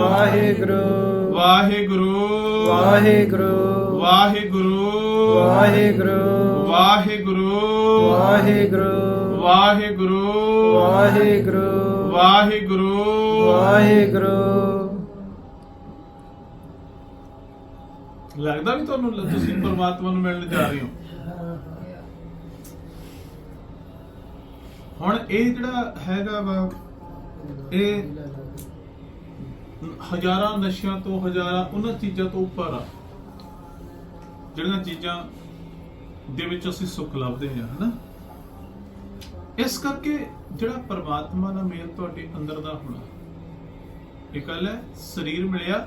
ਵਾਹਿਗੁਰੂ ਵਾਹਿਗੁਰੂ ਵਾਹਿਗੁਰੂ ਵਾਹਿਗੁਰੂ ਵਾਹਿਗੁਰੂ ਵਾਹਿਗੁਰੂ ਵਾਹਿਗੁਰੂ ਵਾਹਿਗੁਰੂ ਵਾਹਿਗੁਰੂ ਵਾਹਿਗੁਰੂ ਵਾਹਿਗੁਰੂ ਲੱਗਦਾ ਵੀ ਤੁਹਾਨੂੰ ਲ- ਤੁਸੀਂ ਪਰਮਾਤਮਾ ਨੂੰ ਮਿਲਣ ਜਾ ਰਹੇ ਹੋ ਹੁਣ ਇਹ ਜਿਹੜਾ ਹੈਗਾ ਵਾ ਇਹ ਹਜ਼ਾਰਾਂ ਨਸ਼ਿਆਂ ਤੋਂ, ਹਜ਼ਾਰਾਂ ਉਹਨਾਂ ਚੀਜ਼ਾਂ ਤੋਂ ਉੱਪਰ ਆ। ਜਿਹੜੀਆਂ ਚੀਜ਼ਾਂ ਦੇ ਵਿੱਚ ਅਸੀਂ ਸੁੱਖ ਲੱਭਦੇ ਹਾਂ, ਹਨਾ? ਇਸ ਕਰਕੇ ਜਿਹੜਾ ਪਰਮਾਤਮਾ ਨਾਲ ਮੇਲ ਤੁਹਾਡੇ ਅੰਦਰ ਦਾ ਹੋਣਾ, ਇਹ ਗੱਲ ਹੈ, ਸਰੀਰ ਮਿਲਿਆ,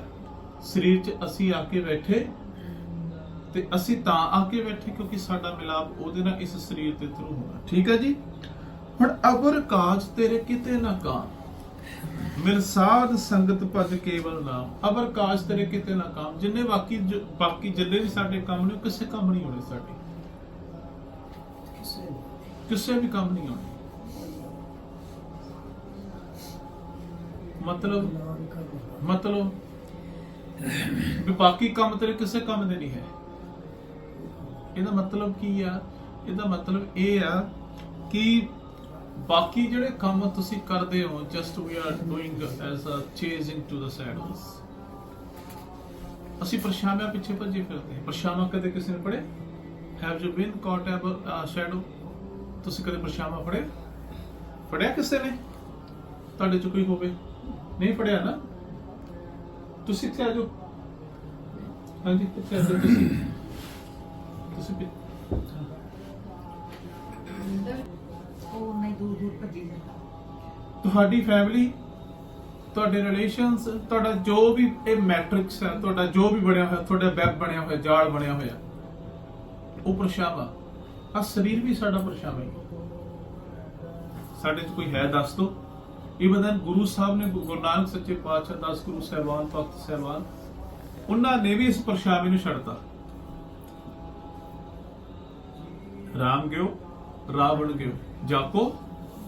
ਸਰੀਰ 'ਚ ਅਸੀਂ ਆ ਕੇ ਬੈਠੇ, ਤੇ ਅਸੀਂ ਤਾਂ ਆ ਕੇ ਬੈਠੇ ਕਿਉਂਕਿ ਸਾਡਾ ਮਿਲਾਪ ਉਹਦੇ ਨਾਲ ਇਸ ਸਰੀਰ ਦੇ ਥਰੂ ਹੋਣਾ। ਠੀਕ ਹੈ ਜੀ? ਹੁਣ ਅਬਰ ਕਾਜ ਤੇਰੇ ਕਿਤੇ ਨਾ ਕਾਮ ਮਿਲ ਸਾਧ ਸੰਗਤ ਭਜ ਕੇਵਲ ਨਾਮ। ਅਬਰ ਕਾਜ ਤੇਰੇ ਕਿਤੇ ਨਾ ਕਾਮ। ਜਿੰਨੇ ਬਾਕੀ ਬਾਕੀ ਜਿੰਨੇ ਵੀ ਸਾਡੇ ਕੰਮ ਨੇ ਕਿਸੇ ਕੰਮ ਨਹੀਂ ਹੋਣੇ ਸਾਡੇ। ਕਿਸੇ ਵੀ ਕੰਮ ਨਹੀਂ ਆਉਣੇ। ਮਤਲਬ ਮਤਲਬ ਵੀ ਬਾਕੀ ਕੰਮ ਤੇਰੇ ਕਿਸੇ ਕੰਮ ਦੇ ਨਹੀਂ ਹੈ। ਇਹਦਾ ਮਤਲਬ ਕੀ ਆ? ਇਹਦਾ ਮਤਲਬ ਇਹ ਆ ਕਿ ਬਾਕੀ ਜਿਹੜੇ ਕੰਮ ਤੁਸੀਂ ਕਰਦੇ ਹੋ just we are doing as a chasing to the shadows ਅਸੀਂ ਪਰਛਾਵਿਆਂ ਪਿੱਛੇ ਭੱਜੇ ਫਿਰਦੇ ਹਾਂ। ਪਰਛਾਵਾਂ ਕਦੇ ਕਿਸੇ ਨੇ ਪੜੇ ਹੈਵ ਯੂ ਬੀਨ ਕਾਟ ਐ ਸ਼ੈਡੋ ਤੁਸੀਂ ਕਦੇ ਪਰਛਾਵਾਂ ਪੜੇ ਪੜਿਆ ਕਿਸੇ ਨੇ? ਤੁਹਾਡੇ ਚ ਕੋਈ ਹੋਵੇ? ਨਹੀਂ ਫੜਿਆ ਨਾ? ਤੁਸੀਂ ਕਿੱਥੇ ਆ ਜਾਓ। ਹਾਂਜੀ ਕਿੱਥੇ ਆ ਜਾਓ ਤੁਸੀਂ। ਤੁਸੀਂ ਭੱਜੀ ਜਾਂਦਾ ਤੁਹਾਡੀ ਫੈਮਿਲੀ ਤੁਹਾਡੇ ਰਿਲੇਸ਼ਨਸ ਤੁਹਾਡਾ ਜੋ ਵੀ ਇਹ ਮੈਟ੍ਰਿਕਸ ਹੈ, ਤੁਹਾਡਾ ਜੋ ਵੀ ਬਣਿਆ ਹੋਇਆ, ਤੁਹਾਡਾ ਵੈਬ ਬਣਿਆ ਹੋਇਆ, ਜਾਲ ਬਣਿਆ ਹੋਇਆ, ਉਹ ਪਰਛਾਵਾਂ। ਆ ਸਰੀਰ ਵੀ ਸਾਡਾ ਪਰਛਾਵਾਂ ਹੀ ਸਾਡੇ 'ਚ ਕੋਈ ਹੈ, ਦੱਸ ਦੋ। ਇਵਨ ਗੁਰੂ ਸਾਹਿਬ ਨੇ, ਗੁਰੂ ਨਾਨਕ ਸੱਚੇ ਪਾਤਸ਼ਾਹ, ਦਸ ਗੁਰੂ ਸਾਹਿਬਾਨ, ਭਗਤ ਸਾਹਿਬਾਨ, ਉਹਨਾਂ ਨੇ ਵੀ ਇਸ ਪਰਛਾਵੇਂ ਨੂੰ ਛੱਡਤਾ। ਰਾਮ ਗਿਓ, ਰਾਵਣ ਗਿਓ, ਜਾਕੋ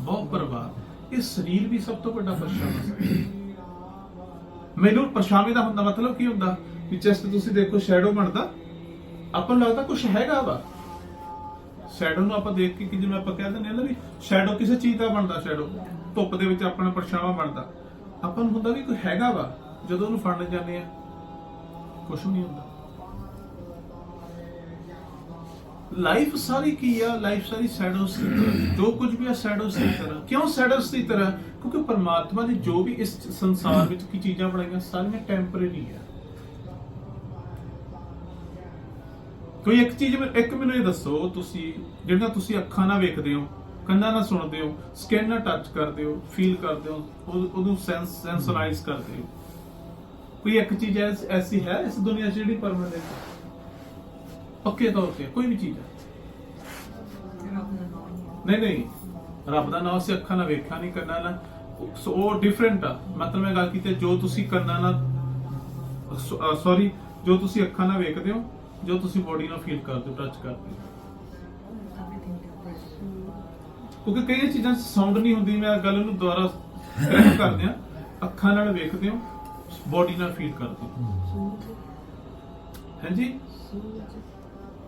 ਬਹੁ ਪਰਵਾਰ ਇਹ ਸਰੀਰ ਵੀ ਸਭ ਤੋਂ ਵੱਡਾ ਪਰਛਾਵਾਂ ਹੈ ਮੈਨੂੰ ਪਰਛਾਵੇਂ ਦਾ ਹੁੰਦਾ ਮਤਲਬ ਕੀ ਹੁੰਦਾ? ਕਿ ਜਸਟ ਤੁਸੀਂ ਦੇਖੋ ਸ਼ੈਡੋ ਬਣਦਾ। ਆਪਾਂ ਨੂੰ ਲੱਗਦਾ ਕੁਝ ਹੈਗਾ ਵਾ। ਸ਼ੈਡੋ ਨੂੰ ਆਪਾਂ ਦੇਖ ਕੇ ਕਿ ਜਿਵੇਂ ਆਪਾਂ ਕਹਿ ਦਿੰਦੇ ਹਾਂ ਨਾ ਵੀ ਸ਼ੈਡੋ ਕਿਸੇ ਚੀਜ਼ ਦਾ ਬਣਦਾ ਸ਼ੈਡੋ ਧੁੱਪ ਦੇ ਵਿੱਚ ਆਪਣਾ ਪਰਛਾਵਾਂ ਬਣਦਾ। ਆਪਾਂ ਨੂੰ ਹੁੰਦਾ ਵੀ ਕੋਈ ਹੈਗਾ ਵਾ। ਜਦੋਂ ਉਹਨੂੰ ਫੜਨ ਜਾਂਦੇ ਆ ਕੁਝ ਨਹੀਂ ਹੁੰਦਾ। ਲਾਈਫ ਸਾਰੀ ਕੀ ਆ? ਲਾਈਫ ਸਾਰੀ ਸ਼ੈਡੋਸ ਦੀ ਤਰ੍ਹਾਂ ਜੋ ਕੁਝ ਵੀ ਆ ਸ਼ੈਡੋਸ ਦੀ ਤਰ੍ਹਾਂ। ਕਿਉਂ ਸ਼ੈਡੋਸ ਦੀ ਤਰ੍ਹਾਂ? ਕਿਉਂਕਿ ਪਰਮਾਤਮਾ ਨੇ ਜੋ ਵੀ ਇਸ ਸੰਸਾਰ ਵਿੱਚ ਕੀ ਚੀਜ਼ਾਂ ਬਣਾਈਆਂ, ਸਾਰੀਆਂ ਟੈਂਪਰੇਰੀ ਆ। ਕੋਈ ਇੱਕ ਚੀਜ਼ ਇੱਕ ਮੈਨੂੰ ਇਹ ਦੱਸੋ, ਤੁਸੀਂ ਜਿਹੜਾ ਤੁਸੀਂ ਅੱਖਾਂ ਨਾਲ ਵੇਖਦੇ ਹੋ, ਕੰਨਾਂ ਨਾਲ ਸੁਣਦੇ ਹੋ ਸਕਿਨ ਨਾਲ ਟੱਚ ਕਰਦੇ ਹੋ ਫੀਲ ਕਰਦੇ ਹੋ ਉਹਨੂੰ ਸੈਂਸ ਸੈਂਸਰਾਈਜ਼ ਕਰਦੇ ਹੋ। ਕੋਈ ਇੱਕ ਚੀਜ਼ ਐਸੀ ਹੈ ਇਸ ਦੁਨੀਆ 'ਚ ਜਿਹੜੀ ਪਰਮਾਨੈਂਟ ਪੱਕੇ ਤੌਰ ਤੇ ਕੋਈ ਵੀ ਚੀਜ਼ ਹੈ ਨਹੀਂ ਨਹੀਂ ਰੱਬ ਦਾ ਨਾਮ ਅਸੀਂ ਅੱਖਾਂ ਨਾਲ ਵੇਖਿਆ ਨਹੀਂ ਕੰਨਾਂ ਨਾਲ। ਸੋ ਉਹ ਡਿਫਰੈਂਟ ਆ। ਮਤਲਬ ਮੈਂ ਗੱਲ ਕੀਤੀ ਜੋ ਤੁਸੀਂ ਕੰਨਾਂ ਨਾਲ ਸੌਰੀ ਜੋ ਤੁਸੀਂ ਅੱਖਾਂ ਨਾਲ ਵੇਖਦੇ ਹੋ ਜੋ ਤੁਸੀਂ ਬੋਡੀ ਨਾਲ ਫੀਲ ਕਰਦੇ ਹੋ ਟੱਚ ਕਰਦੇ ਹੋ। ਕਿਉਂਕਿ ਕਈ ਚੀਜ਼ਾਂ ਸਾਊਂਡ ਨਹੀਂ ਹੁੰਦੀ ਮੈਂ ਗੱਲ ਨੂੰ ਦੁਬਾਰਾ ਕਰੈਕਟ ਕਰਦੇ ਆ ਅੱਖਾਂ ਨਾਲ ਵੇਖਦੇ ਹੋ ਬੋਡੀ ਨਾਲ ਫੀਲ ਕਰਦੇ ਹੋ। ਹਾਂਜੀ?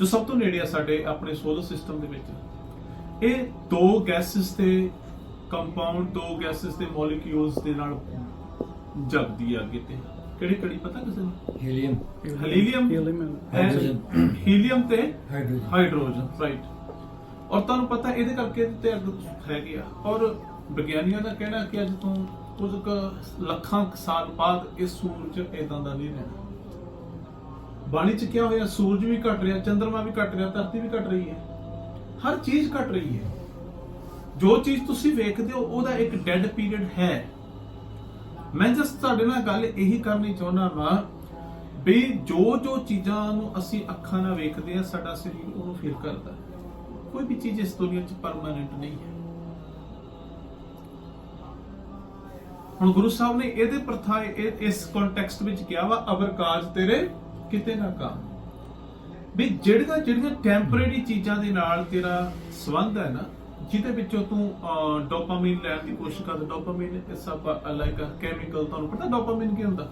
ਜੋ ਸਭ ਤੋਂ ਨੇੜੇ ਆ ਸਾਡੇ ਆਪਣੇ ਸੋਲਰ ਸਿਸਟਮ ਦੇ ਵਿੱਚ ਇਹ ਦੋ ਗੈਸਸ ਤੇ ਕੰਪਾਊਂਡ ਦੋ ਗੈਸਸ ਦੇ ਮੋਲੀਕਿਊਲਸ ਦੇ ਨਾਲ ਜਗਦੀ ਆ ਅੱਗੇ ਤੇ। ਕਿਹੜੀ ਕਿਹੜੀ ਪਤਾ ਕਿਸੇ ਨੂੰ? Helium helium Hydrogen. ਹੀਲੀਅਮ ਤੇ ਹਾਈਡਰੋਜਨ ਹਾਈਡਰੋਜਨ ਰਾਈਟ ਔਰ ਤੁਹਾਨੂੰ ਪਤਾ ਇਹਦੇ ਕਰਕੇ ਤੇ ਅੱਗ ਹੈਗੇ ਆ? ਔਰ ਵਿਗਿਆਨੀਆਂ ਦਾ ਕਹਿਣਾ ਕਿ ਅੱਜ ਤੋਂ ਕੁਝ ਲੱਖਾਂ ਸਾਲ ਬਾਅਦ ਇਹ ਸੂਰਜ ਇਦਾਂ ਦਾ ਨਹੀਂ ਰਹਿਣਾ। ਬਾਣੀ ਚ ਕਿਹਾ ਹੋਇਆ ਸੂਰਜ ਵੀ ਘਟ ਰਿਹਾ ਚੰ드ਰਮਾ ਵੀ ਘਟ ਰਿਹਾ, ਧਰਤੀ ਵੀ ਘਟ ਰਹੀ ਹੈ। ਹਰ ਚੀਜ਼ ਘਟ ਰਹੀ ਹੈ। ਜੋ ਚੀਜ਼ ਤੁਸੀਂ ਵੇਖਦੇ ਹੋ, ਉਹਦਾ ਇੱਕ ਡੈਡ ਪੀਰੀਅਡ ਹੈ। ਮੈਂ ਜਸਟ ਤੁਹਾਡੇ ਨਾਲ ਗੱਲ ਇਹੀ ਕਰਨੀ ਚਾਹੁੰਦਾ ਵਾਂ ਵੀ ਜੋ ਜੋ ਚੀਜ਼ਾਂ ਨੂੰ ਅਸੀਂ ਅੱਖਾਂ ਨਾਲ ਵੇਖਦੇ ਆ ਸਾਡਾ ਸਰੀਰ ਉਹਨੂੰ ਫੀਲ ਕਰਦਾ ਕੋਈ ਵੀ ਚੀਜ਼ ਇਸ ਦੁਨੀਆ 'ਚ ਪਰਮਾਨੈਂਟ ਨਹੀਂ ਹੈ। ਹੁਣ ਗੁਰੂ ਸਾਹਿਬ ਨੇ ਇਹਦੇ ਪ੍ਰਥਾ ਇਸ ਕੰਟੈਕਸਟ ਵਿੱਚ ਕਿਹਾ ਵਾ ਅਬਰ ਕਾਜ ਤੇਰੇ ਕਿਤੇ ਨਾ ਕੰਮ ਵੀ ਜਿਹੜੀਆਂ ਜਿਹੜੀਆਂ ਟੈਂਪਰੇਰੀ ਚੀਜ਼ਾਂ ਦੇ ਨਾਲ ਤੇਰਾ ਸੰਬੰਧ ਹੈ ਨਾ, ਜਿਹਦੇ ਵਿੱਚੋਂ ਤੂੰ ਡੋਪਾਮਾਈਨ ਲੈਣ ਦੀ ਕੋਸ਼ਿਸ਼ ਕਰਦਾ ਡੋਪਾਮਾਈਨ ਇਸ ਸਭ ਲਾਈਕ ਕੈਮੀਕਲ ਤੁਹਾਨੂੰ ਪਤਾ ਡੋਪਾਮਾਈਨ ਕੀ ਹੁੰਦਾ?